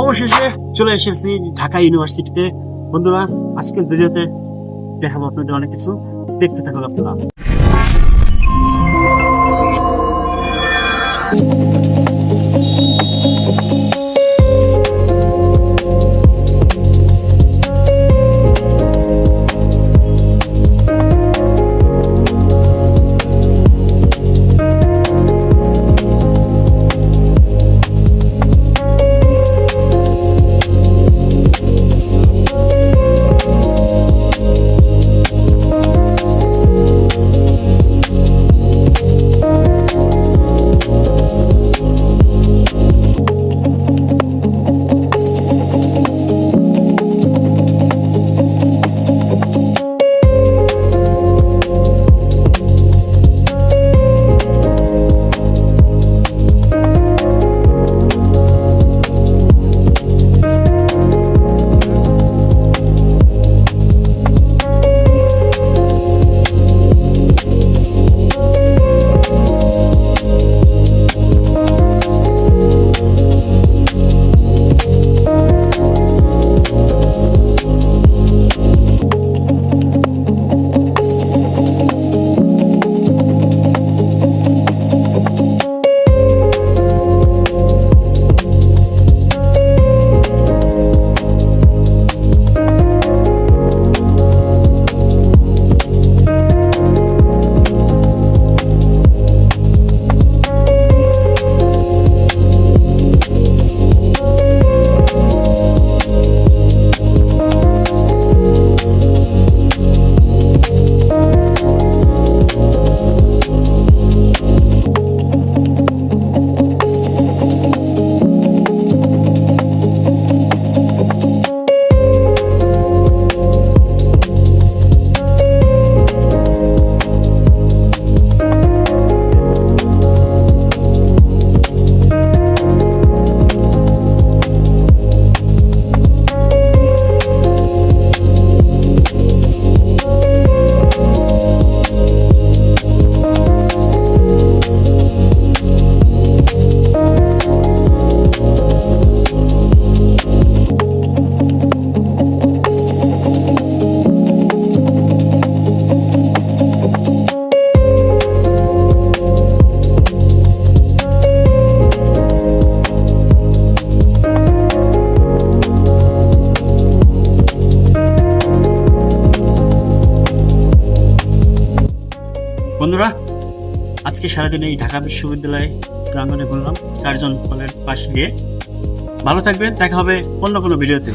অবশেষে চলে এসেছি ঢাকা ইউনিভার্সিটিতে বন্ধুরা, আজকের ভিডিওতে দেখাবো আপনাদের অনেক কিছু। দেখতে থাকুন আপনারা। বন্ধুরা, আজকে সারাদিন এই ঢাকা বিশ্ববিদ্যালয়ে প্রাঙ্গনে ঘুরলাম। কার্জন হলের পাশ দিয়ে। ভালো থাকবেন, দেখা হবে অন্য কোনো ভিডিওতে।